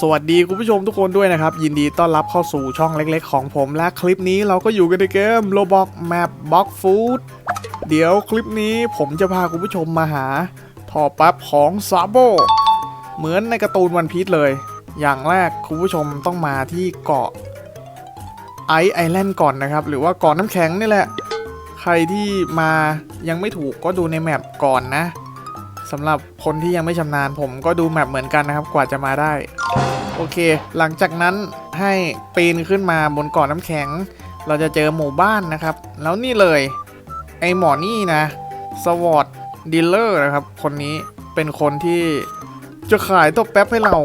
สวัสดีคุณผู้ชมทุกคนด้วยนะครับ ยินดีต้อนรับเข้าสู่ช่องเล็กๆ ของผมและคลิปนี้เราก็อยู่กันในเกม Roblox Map Box Food เดี๋ยวคลิปนี้ผมจะพาคุณผู้ชมมาหาท่อแป๊บของซาโบเหมือนในการ์ตูนวันพี e เลย อย่างแรกคุณผู้ชมต้องมาที่เกาะไอไอแลนด์ก่อนนะครับ หรือว่าเกาะน้ำแข็งนี่แหละ ใครที่มายังไม่ถูกก็ดูในแมปก่อนนะ สำหรับคนที่ยังไม่ชำนาญผมก็ดูแมปเหมือนกันนะครับ กว่าจะมาได้ โอเค หลังจากนั้นให้ปีนขึ้นมาบนเกาะน้ำแข็ง เราจะเจอหมู่บ้านนะครับ แล้วนี่เลย ไอหมอนี่นะสวอตดีลเลอร์นะครับ คนนี้เป็นคนที่จะขายตัวแป๊บให้เรา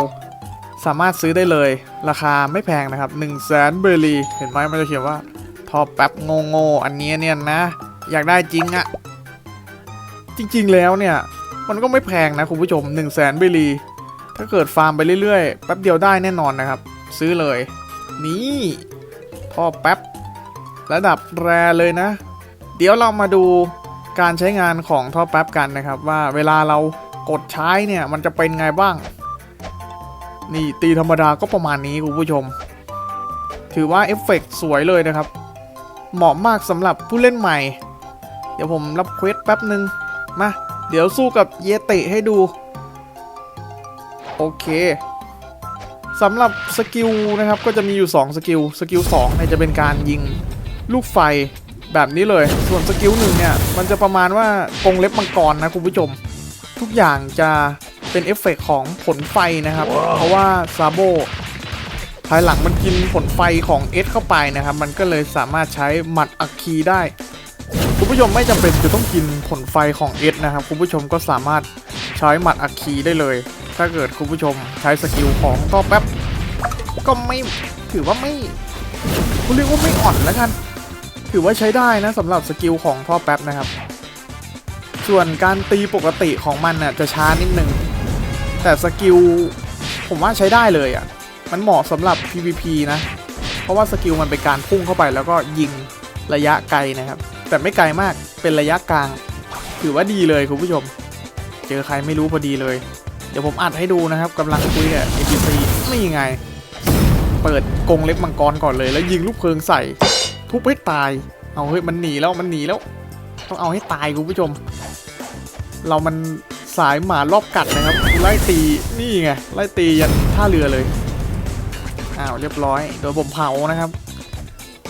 สามารถซื้อได้เลย ราคาไม่แพงนะครับ1นึ่งแสนเบรีเห็นไหมมันจะเขียนว่าทอแป๊บโงโงๆอันนี้เนี่ยนะ อยากได้จริงอะจริง ๆ แล้วเนี่ย มันก็ไม่แพงนะคุณผู้ชม1นึ่งแสนเบรีถ้าเกิดฟาร์มไปเรื่อยๆ แป๊บเดียวได้แน่นอนนะครับ ซื้อเลย นี่ท่อแป๊บ ระดับแรเลยนะ เดี๋ยวเรามาดูการใช้งานของท่อแป๊บกันนะครับ ว่าเวลาเรากดใช้เนี่ยมันจะเป็นไงบ้าง นี่ตีธรรมดาก็ประมาณนี้คุณผู้ชม ถือว่าเอฟเฟกต์สวยเลยนะครับ เหมาะมากสำหรับผู้เล่นใหม่ เดี๋ยวผมรับเควสแป๊บหนึ่งมา เดี๋ยวสู้กับเยติให้ดู โอเคสำหรับสกิลนะครับก็จะมีอยู่ 2 สกิล สกิล2เนี่ยจะเป็นการยิงลูกไฟแบบนี้เลย ส่วนสกิลหนึ่งเนี่ย มันจะประมาณว่ากรงเล็บมังกรนะคุณผู้ชม ทุกอย่างจะเป็นเอฟเฟกต์ของผลไฟนะครับ เพราะว่าซาโบภายหลังมันกินผลไฟของเอสเข้าไปนะครับ มันก็เลยสามารถใช้หมัดอัคคีได้ คุณผู้ชมไม่จำเป็นจะต้องกินผลไฟของเอสนะครับ คุณผู้ชมก็สามารถใช้หมัดอัคคีได้เลย ถ้าเกิดคุณผู้ชมใช้สกิลของต่อแป๊บ ก็ไม่ถือว่าไม่คุณเรียกว่าไม่อ่อนแล้วกัน ถือว่าใช้ได้นะสำหรับสกิลของท่อแป๊บนะครับ ส่วนการตีปกติของมันน่ะจะช้านิดนึง แต่สกิลผมว่าใช้ได้เลยอะ่ะ มันเหมาะสำหรับ PVP นะ เพราะว่าสกิลมันเป็นการพุ่งเข้าไปแล้วก็ยิงระยะไกลนะครับ แต่ไม่ไกลมากเป็นระยะกลาง ถือว่าดีเลยคุณผู้ชม เจอใครไม่รู้พอดีเลย เดี๋ยวผมอัดให้ดูนะครับกำลังคุยกับ NPC นี่ไง เปิดกงเล็บมังกรก่อนเลย แล้วยิงลูกเพลิงใส่ ทุบให้ตาย เอาเฮ้ยมันหนีแล้วมันหนีแล้ว ต้องเอาให้ตายคุณผู้ชม เรามันสายหมารอบกัดนะครับไล่ตีนี่ไงไล่ตียันท่าเรือเลยอ้าวเรียบร้อย โดนผมเผานะครับ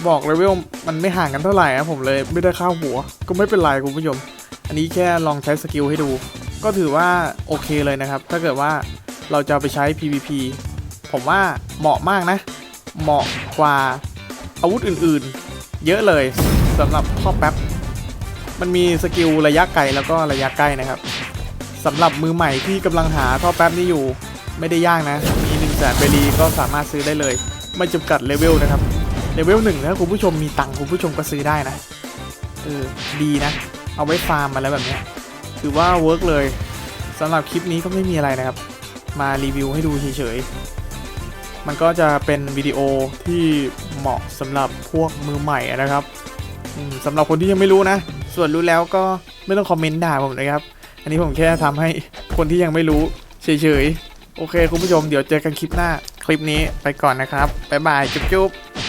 บอกเลยว่ามันไม่ห่างกันเท่าไหร่นะผมเลยไม่ได้ข้าวหัว ก็ไม่เป็นไรคุณผู้ชม อันนี้แค่ลองใช้สกิลให้ดู ก็ถือว่าโอเคเลยนะครับ ถ้าเกิดว่าเราจะไปใช้ PVP ผมว่าเหมาะมากนะ เหมาะกว่าอาวุธอื่นๆ เยอะเลยสำหรับท่อแป๊บ มันมีสกิลระยะไกลแล้วก็ระยะใกล้นะครับสำหรับมือใหม่ที่กำลังหาท่อแป๊บนี้อยู่ไม่ได้ยากนะ มี1นึ่งแสนเบรีก็สามารถซื้อได้เลย ไม่จำกัดเลเวลนะครับ เลเวลหนึ่งถ้าคุณผู้ชมมีตังคุณผู้ชมก็ซื้อได้นะ เออ ดีนะ เอาไว้ฟาร์มมาแล้วแบบนี้ถือว่าเวิร์กเลยสำหรับคลิปนี้ก็ไม่มีอะไรนะครับ มารีวิวให้ดูเฉยๆ มันก็จะเป็นวิดีโอที่เหมาะสำหรับพวกมือใหม่นะครับสำหรับคนที่ยังไม่รู้นะ ส่วนรู้แล้วก็ไม่ต้องคอมเมนต์ด่าผมนะครับ อันนี้ผมแค่ทำให้คนที่ยังไม่รู้เฉยๆ โอเค คุณผู้ชมเดี๋ยวเจอกันคลิปหน้า คลิปนี้ไปก่อนนะครับ บ๊ายบาย จุ๊บๆ